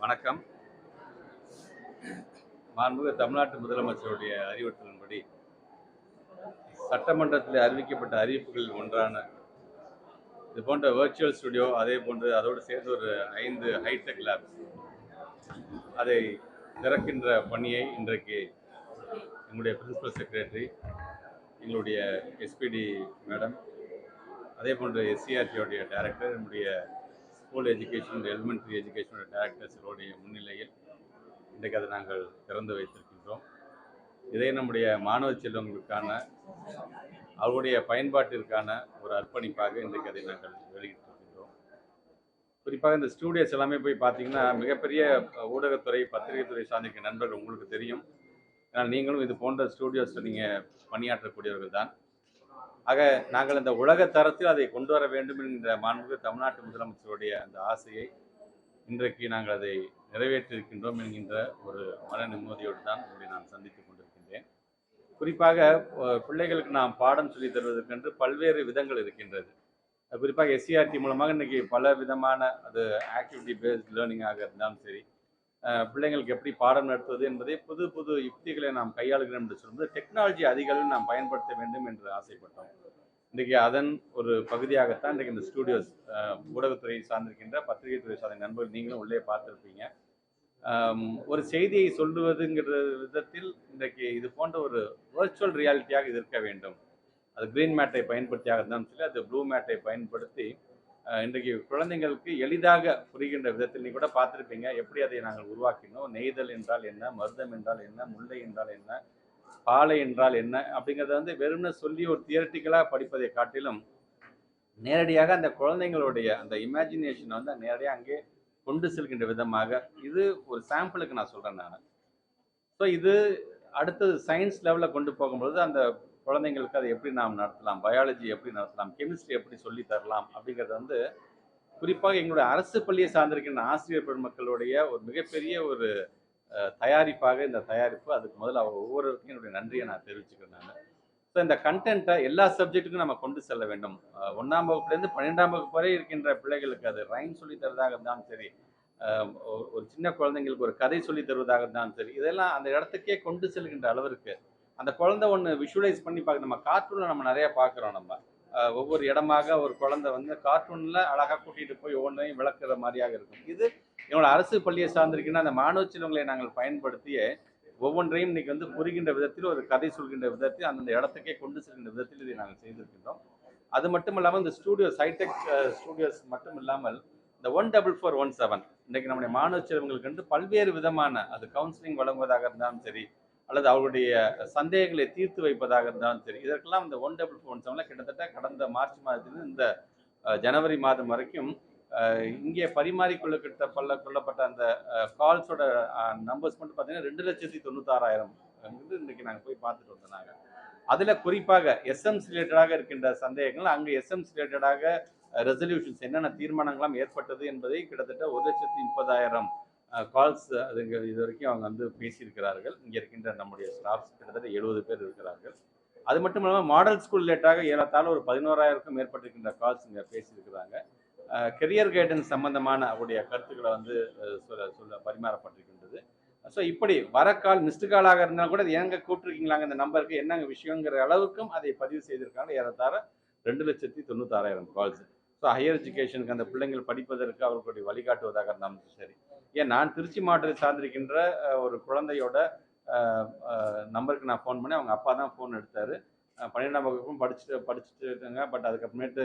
வணக்கம். மாண்புமிகு தமிழ்நாட்டு முதலமைச்சருடைய அறிவுறுத்தலின்படி சட்டமன்றத்தில் அறிவிக்கப்பட்ட அறிவிப்புகளில் ஒன்றான இது போன்ற வேர்ச்சுவல் ஸ்டுடியோ அதே போன்று அதோடு சேர்ந்து ஒரு ஐந்து ஹைடெக் லேப்ஸ் அதை திறக்கின்ற பணியை இன்றைக்கு எங்களுடைய பிரின்சிபல் செக்ரட்டரி எங்களுடைய எஸ்பிடி மேடம் அதே போன்று எஸ்சிஆர்டியோடைய டைரக்டர் நம்முடைய ஸ்கூல் எஜுகேஷன் எலிமெண்ட்ரி எஜுகேஷனோட டைரக்டர்ஸுடைய முன்னிலையில் இன்றைக்கு அதை நாங்கள் திறந்து வைத்திருக்கின்றோம். இதை நம்முடைய மாணவ செல்வங்களுக்கான அவருடைய பயன்பாட்டிற்கான ஒரு அர்ப்பணிப்பாக இன்றைக்கு அதை நாங்கள் வெளியிட்டிருக்கின்றோம். குறிப்பாக இந்த ஸ்டூடியோஸ் எல்லாமே போய் பார்த்தீங்கன்னா மிகப்பெரிய ஊடகத்துறை பத்திரிகைத்துறை சார்ந்திருக்க நண்பர்கள் உங்களுக்கு தெரியும். ஏன்னா நீங்களும் இது போன்ற ஸ்டூடியோஸில் நீங்கள் பணியாற்றக்கூடியவர்கள் தான். ஆக நாங்கள் இந்த உலக தரத்தில் அதை கொண்டு வர வேண்டும் என்கிற மாண்புக்கு தமிழ்நாட்டு முதலமைச்சருடைய அந்த ஆசையை இன்றைக்கு நாங்கள் அதை நிறைவேற்றிருக்கின்றோம் என்கின்ற ஒரு மன நிம்மதியோடு தான் உங்களை நான் சந்தித்துக் கொண்டிருக்கின்றேன். குறிப்பாக பிள்ளைகளுக்கு நாம் பாடம் சொல்லித் தருவதற்கென்று பல்வேறு விதங்கள் இருக்கின்றது. குறிப்பாக எஸ்சிஆர்டி மூலமாக இன்றைக்கி பல விதமான அது ஆக்டிவிட்டி பேஸ்ட் லேர்னிங்காக இருந்தாலும் சரி பிள்ளைங்களுக்கு எப்படி பாடம் நடத்துவது என்பதை புது புது யுக்திகளை நாம் கையாளுகிறோம் என்று சொல்லும்போது டெக்னாலஜி அதிக அளவில் நாம் பயன்படுத்த வேண்டும் என்று ஆசைப்பட்டோம். இன்றைக்கு அதன் ஒரு பகுதியாகத்தான் இன்றைக்கு இந்த ஸ்டூடியோஸ் ஊடகத்துறை சார்ந்திருக்கின்ற பத்திரிகை துறை சார்ந்த நண்பர்கள் நீங்களும் உள்ளே பார்த்துருப்பீங்க. ஒரு செய்தியை சொல்லுவதுங்கிற விதத்தில் இன்றைக்கு இது போன்ற ஒரு வர்ச்சுவல் ரியாலிட்டியாக இது இருக்க வேண்டும். அது கிரீன் மேட்டை பயன்படுத்தியாக இருந்தாலும் சரி அது ப்ளூ மேட்டை பயன்படுத்தி இன்றைக்கு குழந்தைங்களுக்கு எளிதாக புரிகின்ற விதத்தில் நீ கூட பார்த்துருப்பீங்க. எப்படி அதை நாங்கள் உருவாக்கினோம்? நெய்தல் என்றால் என்ன? மருதம் என்றால் என்ன? முல்லை என்றால் என்ன? பாலை என்றால் என்ன? அப்படிங்கிறத வந்து வெறும்னு சொல்லி ஒரு தியரட்டிக்கலாக படிப்பதை காட்டிலும் நேரடியாக அந்த குழந்தைங்களுடைய அந்த இமேஜினேஷனை வந்து நேரடியாக அங்கே கொண்டு செல்கின்ற விதமாக இது ஒரு சாம்பிளுக்கு நான் சொல்கிறேன் நான். ஸோ இது அடுத்தது சயின்ஸ் லெவலில் கொண்டு போகும்பொழுது அந்த குழந்தைங்களுக்கு அதை எப்படி நாம் நடத்தலாம்? பயாலஜி எப்படி நடத்தலாம்? கெமிஸ்ட்ரி எப்படி சொல்லி தரலாம்? அப்படிங்கிறது வந்து குறிப்பாக எங்களுடைய அரசு பள்ளியை சார்ந்திருக்கின்ற ஆசிரியர் பெருமக்களுடைய ஒரு மிகப்பெரிய ஒரு தயாரிப்பாக இந்த தயாரிப்பு அதுக்கு முதல்ல அவங்க ஒவ்வொருவருக்கும் என்னுடைய நன்றியை நான் தெரிவிச்சுக்கிறேன் நான். ஸோ இந்த கண்டென்ட்டை எல்லா சப்ஜெக்ட்டுக்கும் நம்ம கொண்டு செல்ல வேண்டும். ஒன்றாம் வகுப்புலேருந்து பன்னெண்டாம் வகுப்பு வரை இருக்கின்ற பிள்ளைகளுக்கு அது ரைம் சொல்லி தருவதாக இருந்தாலும் சரி ஒரு- ஒரு சின்ன குழந்தைங்களுக்கு ஒரு கதை சொல்லி தருவதாக இருந்தாலும் சரி இதெல்லாம் அந்த இடத்துக்கே கொண்டு செல்கின்ற அளவிற்கு அந்த குழந்தை ஒன்று விஷுவலைஸ் பண்ணி பார்க்க நம்ம கார்ட்டூனில் நம்ம நிறையா பார்க்குறோம் நம்ம. ஒவ்வொரு இடமாக ஒரு குழந்தை வந்து கார்ட்டூனில் அழகாக கூட்டிகிட்டு போய் ஒவ்வொன்றையும் விளக்குற மாதிரியாக இருக்கும். இது என்னோட அரசு பள்ளியை சார்ந்திருக்குன்னா அந்த மாணவ செல்வங்களை நாங்கள் பயன்படுத்திய ஒவ்வொன்றையும் இன்னைக்கு வந்து புரிகின்ற விதத்தில் ஒரு கதை சொல்கின்ற விதத்தில் அந்தந்த இடத்துக்கே கொண்டு செல்கின்ற விதத்தில் இதை நாங்கள் செய்திருக்கின்றோம். அது மட்டும் இல்லாமல் இந்த ஸ்டூடியோஸ் ஹைடெக் ஸ்டூடியோஸ் மட்டும் இல்லாமல் இந்த one double four one seven இன்றைக்கு நம்முடைய மாணவ செல்வங்களுக்கு வந்து பல்வேறு விதமான அது கவுன்சிலிங் வழங்குவதாக இருந்தாலும் சரி அல்லது அவருடைய சந்தேகங்களை தீர்த்து வைப்பதாக இருந்தாலும் சரி இதற்கெல்லாம் இந்த ஒன் டபுள் ஃபோன் ஒன் செவனில் கிட்டத்தட்ட கடந்த மார்ச் மாதத்திலிருந்து இந்த ஜனவரி மாதம் வரைக்கும் இங்கே பரிமாறிக்கொள்ளப்பட்ட பல்ல கொள்ளப்பட்ட அந்த கால்ஸோட நம்பர்ஸ் மட்டும் பார்த்தீங்கன்னா ரெண்டு லட்சத்தி தொண்ணூத்தாறாயிரம் வந்து இன்னைக்கு நாங்கள் போய் பார்த்துட்டு வந்தோம் நாங்கள் அதில் குறிப்பாக எஸ்எம்ஸ் ரிலேட்டடாக இருக்கின்ற சந்தேகங்கள் அங்கே எஸ்எம்ஸ் ரிலேட்டடாக ரெசல்யூஷன்ஸ் என்னென்ன தீர்மானங்கள்லாம் ஏற்பட்டது என்பதை கிட்டத்தட்ட ஒரு லட்சத்தி முப்பதாயிரம் கால்ஸ் அதுங்க இது வரைக்கும் அவங்க வந்து பேசியிருக்கிறார்கள். இங்கே இருக்கின்ற நம்முடைய ஸ்டாஃப்ஸ் கிட்டத்தட்ட எழுபது பேர் இருக்கிறார்கள். அது மட்டும் இல்லாமல் மாடல் ஸ்கூல் ரிலேட்டாக ஏறத்தாழ ஒரு பதினோராயிரக்கும் மேற்பட்டிருக்கின்ற கால்ஸ் இங்கே பேசியிருக்கிறாங்க. கெரியர் கைடன்ஸ் சம்பந்தமான அவருடைய கருத்துக்களை வந்து சொல்ல சொல்ல பரிமாறப்பட்டிருக்கின்றது. ஸோ இப்படி வர கால் மிஸ்டு காலாக இருந்தாலும் கூட அது ஏங்க கூப்பிட்டுருக்கீங்களாங்க? இந்த நம்பருக்கு என்னங்க விஷயங்கிற அளவுக்கும் அதை பதிவு செய்திருக்காங்க ஏறத்தாழ ரெண்டு லட்சத்தி தொண்ணூத்தாறாயிரம் கால்ஸ் ஸோ ஹையர் எஜுகேஷனுக்கு அந்த பிள்ளைங்கள் படிப்பதற்கு அவர்களுடைய வழிகாட்டுவதாக இருந்தாலும் சரி. ஏன் நான் திருச்சி மாவட்டத்தை சார்ந்திருக்கின்ற ஒரு குழந்தையோட நம்பருக்கு நான் ஃபோன் பண்ணி அவங்க அப்பா தான் ஃபோன் எடுத்தார். பன்னிரெண்டாம் வகுப்பும் படிச்சுட்டு படிச்சுட்டு இருக்காங்க. பட் அதுக்கப்புறமேட்டு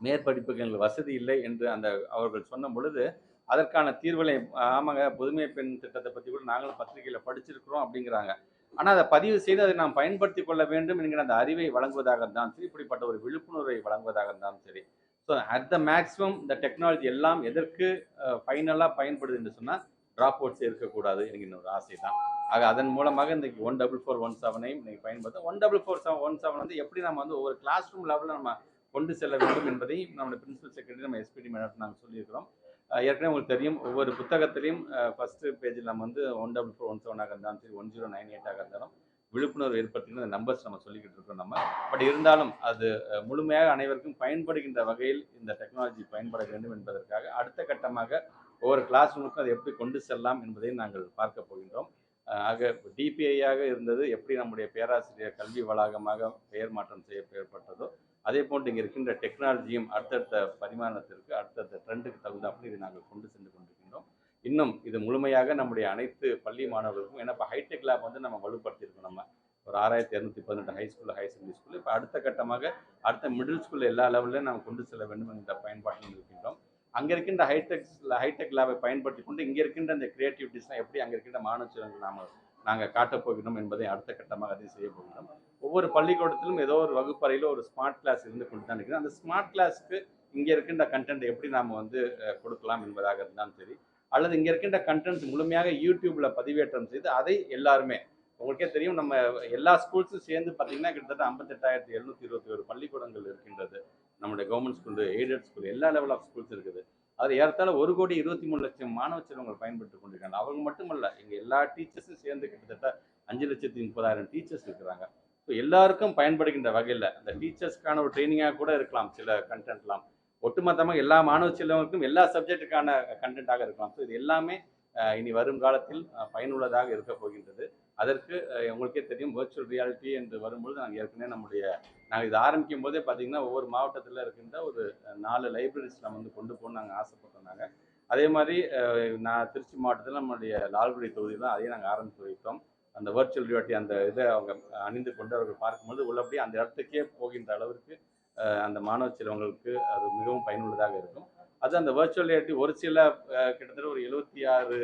மேற்படிப்புக்கு எங்களுக்கு வசதி இல்லை என்று அந்த அவர்கள் சொன்ன பொழுது அதற்கான தீர்வுகளை ஆமாங்க புதுமை பெண் திட்டத்தை பற்றி கூட நாங்களும் பத்திரிகையில் படிச்சிருக்கிறோம் அப்படிங்கிறாங்க. ஆனால் அதை பதிவு செய்து அதை நாம் பயன்படுத்தி கொள்ள வேண்டும் என்கிற அந்த அறிவை வழங்குவதாக இருந்தாலும் சரி இப்படிப்பட்ட ஒரு விழிப்புணர்வை வழங்குவதாக இருந்தாலும் சரி. ஸோ அட் த மேக்ஸிமம் இந்த டெக்னாலஜி எல்லாம் எதற்கு ஃபைனலாக பயன்படுது என்று சொன்னால் ட்ராப் அவுட்ஸ் இருக்கக்கூடாது எனக்கு ஒரு ஆசை தான் ஆக அதன் மூலமாக இன்றைக்கி ஒன் டபுள் ஃபோர் ஒன் செவனையும் இன்றைக்கி பயன்படுத்தும் one double four seven one seven வந்து எப்படி நம்ம வந்து ஒவ்வொரு கிளாஸ் ரூம் லெவலில் நம்ம கொண்டு செல்ல வேண்டும் என்பதை நம்மளுடைய பிரின்சிபல் செக்ரட்டரி நம்ம எஸ்பிடி மேடம் நாங்கள் சொல்லியிருக்கிறோம். ஏற்கனவே உங்களுக்கு தெரியும் ஒவ்வொரு புத்தகத்திலையும் ஃபர்ஸ்ட் பேஜில் நம்ம வந்து ஒன் டபுள் ஃபோர் ஒன் செவனாக இருந்தாலும் சரி ஒன் ஜீரோ நைன் எயிட்டாக இருந்தாலும் விழிப்புணர்வு ஏற்படுத்தின அந்த நம்பர்ஸ் நம்ம சொல்லிக்கிட்டு இருக்கோம் நம்ம. பட் இருந்தாலும் அது முழுமையாக அனைவருக்கும் பயன்படுகின்ற வகையில் இந்த டெக்னாலஜி பயன்பட வேண்டும் என்பதற்காக அடுத்த கட்டமாக ஒவ்வொரு கிளாஸ் ரூமுக்கும் அதை எப்படி கொண்டு செல்லலாம் என்பதை நாங்கள் பார்க்க போகின்றோம். ஆக டிபிஐயாக இருந்தது எப்படி நம்முடைய பேராசிரியர் கல்வி வளாகமாக பெயர் மாற்றம் செய்ய பெயர்பட்டதோ அதே போன்று இங்கே இருக்கின்ற டெக்னாலஜியும் அடுத்தடுத்த பரிமாணத்திற்கு அடுத்தடுத்த ட்ரெண்டுக்கு தகுந்தாப்புல இதை நாங்கள் கொண்டு சென்று கொண்டு இன்னும் இது முழுமையாக நம்முடைய அனைத்து பள்ளி மாணவர்களுக்கும் ஏன்னா இப்போ ஹைடெக் லேப் வந்து நம்ம வலுப்படுத்தியிருக்கோம் நம்ம. ஒரு ஆறாயிரத்தி இரநூத்தி பதினெட்டு high school high secondary school இப்போ அடுத்த கட்டமாக அடுத்த மிடில் ஸ்கூல் எல்லா லெவல்லையும் நாம் கொண்டு செல்ல வேண்டும் என்ற பயன்பாட்டில் இருக்கின்றோம். அங்கே இருக்கின்ற ஹைடெக் ஹைடெக் லேபை பயன்படுத்தி கொண்டு இங்கே இருக்கின்ற அந்த கிரியேட்டிவிட்டிஸ்லாம் எப்படி அங்கே இருக்கின்ற மாணவர்கள் நாம் நாங்கள் காட்டப் போகிறோம் என்பதை அடுத்த கட்டமாக அதை செய்ய போகிறோம் ஒவ்வொரு பள்ளிக்கூடத்திலும் ஏதோ ஒரு வகுப்பறையில் ஒரு ஸ்மார்ட் கிளாஸ் இருந்து கொண்டு தான் இருக்கிறோம் அந்த ஸ்மார்ட் கிளாஸ்க்கு இங்கே இருக்கின்ற கண்டென்ட் எப்படி நாம் வந்து கொடுக்கலாம் என்பதாக இருந்தாலும் சரி அல்லது இங்கே இருக்கின்ற கண்டென்ட்ஸ் முழுமையாக யூடியூப்பில் பதிவேற்றம் செய்து அதை எல்லாருமே உங்களுக்கே தெரியும் நம்ம எல்லா ஸ்கூல்ஸும் சேர்ந்து பார்த்தீங்கன்னா கிட்டத்தட்ட ஐம்பத்தெட்டாயிரத்தி எழுநூத்தி இருபத்தி ஒரு பள்ளிக்கூடங்கள் இருக்கின்றது. நம்முடைய கவர்மெண்ட் ஸ்கூல் எய்டட் ஸ்கூல் எல்லா லெவல் ஆஃப் ஸ்கூல்ஸ் இருக்குது. அது ஏறத்தாழ ஒரு கோடி இருபத்தி மூணு லட்சம் மாணவ செல்வங்கள் பயன்பட்டு கொண்டிருக்காங்க அவங்க மட்டுமல்ல இங்கே எல்லா டீச்சர்ஸும் சேர்ந்து கிட்டத்தட்ட அஞ்சு லட்சத்தி முப்பதாயிரம் டீச்சர்ஸ் இருக்கிறாங்க. ஸோ எல்லாருக்கும் பயன்படுகின்ற வகையில் அந்த டீச்சர்ஸ்க்கான ஒரு ட்ரைனிங்காக கூட இருக்கலாம் சில கண்டென்ட்லாம் ஒட்டுமொத்தமாக எல்லா மாணவ செல்வங்களுக்கும் எல்லா சப்ஜெக்ட்டுக்கான கண்டென்ட்டாக இருக்கலாம். ஸோ இது எல்லாமே இனி வரும் காலத்தில் பயனுள்ளதாக இருக்க போகின்றது. அதற்கு உங்களுக்கே தெரியும் வர்ச்சுவல் ரியாலிட்டி என்று வரும்பொழுது நாங்கள் ஏற்கனவே நம்முடைய நாங்கள் இது ஆரம்பிக்கும் போதே பார்த்தீங்கன்னா ஒவ்வொரு மாவட்டத்தில் இருக்கின்ற ஒரு நாலு லைப்ரரிஸ் நம்ம வந்து கொண்டு போகணும் நாங்கள் ஆசைப்பட்டோம் நாங்கள் அதே மாதிரி நான் திருச்சி மாவட்டத்தில் நம்மளுடைய லால்குடி தொகுதியில் அதையும் நாங்கள் ஆரம்பித்து வைத்தோம். அந்த வர்ச்சுவல் ரியாலிட்டி அந்த இதை அவங்க அணிந்து கொண்டு அவர்கள் பார்க்கும்போது உள்ளபடி அந்த இடத்துக்கே போகின்ற அளவிற்கு அந்த மாணவ செல்வங்களுக்கு அது மிகவும் பயனுள்ளதாக இருக்கும். அது அந்த வர்ச்சுவல் ரியாலிட்டி ஒரு சில கிட்டத்தட்ட ஒரு எழுபத்தி ஆறு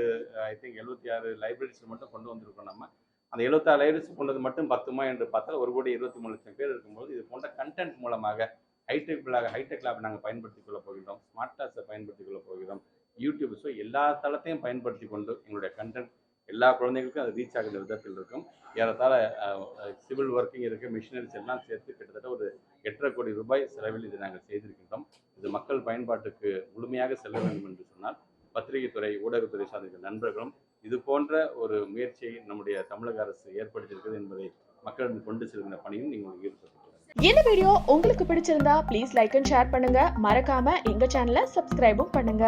ஐ திங்க் எழுபத்தி ஆறு லைப்ரரிஸ் மட்டும் கொண்டு வந்திருக்கோம் நம்ம. அந்த எழுபத்தாறு லைப்ரரிஸ் கொண்டது மட்டும் பத்துமா என்று பார்த்தால் ஒரு கோடி இருபத்தி மூணு லட்சம் பேர் இருக்கும்போது இது போன்ற கண்டென்ட் மூலமாக ஹைடெக் ஹைடெக் லேப் நாங்கள் பயன்படுத்திக் கொள்ள போகிறோம் ஸ்மார்ட் கிளாஸை பயன்படுத்திக் கொள்ள போகிறோம் யூடியூப் ஸோ எல்லா தளத்தையும் பயன்படுத்தி கொண்டு எங்களுடைய கண்டென்ட் எல்லா குழந்தைகளுக்கும் அது ரீச் ஆகிற விதத்தில் இருக்கும். ஏறத்தாழ சிவில் ஒர்க்கிங் இருக்க மிஷினரிஸ் எல்லாம் சேர்த்து கிட்டத்தட்ட ஒரு எட்டரை கோடி ரூபாய் செலவில் இதை நாங்கள் செய்திருக்கின்றோம். இது மக்கள் பயன்பாட்டுக்கு முழுமையாக செல்ல வேண்டும் என்று சொன்னால் பத்திரிகைத்துறை ஊடகத்துறை சார்ந்த நண்பர்களும் இது போன்ற ஒரு முயற்சியை நம்முடைய தமிழக அரசு ஏற்படுத்தியிருக்கிறது என்பதை மக்களிடம் கொண்டு செல்கின்ற பணியும் நீங்கள் ஈடுபட்டு இந்த வீடியோ உங்களுக்கு பிடிச்சிருந்தா ப்ளீஸ் லைக் அண்ட் ஷேர் பண்ணுங்க. மறக்காம எங்க சேனலை சப்ஸ்கிரைபும் பண்ணுங்க.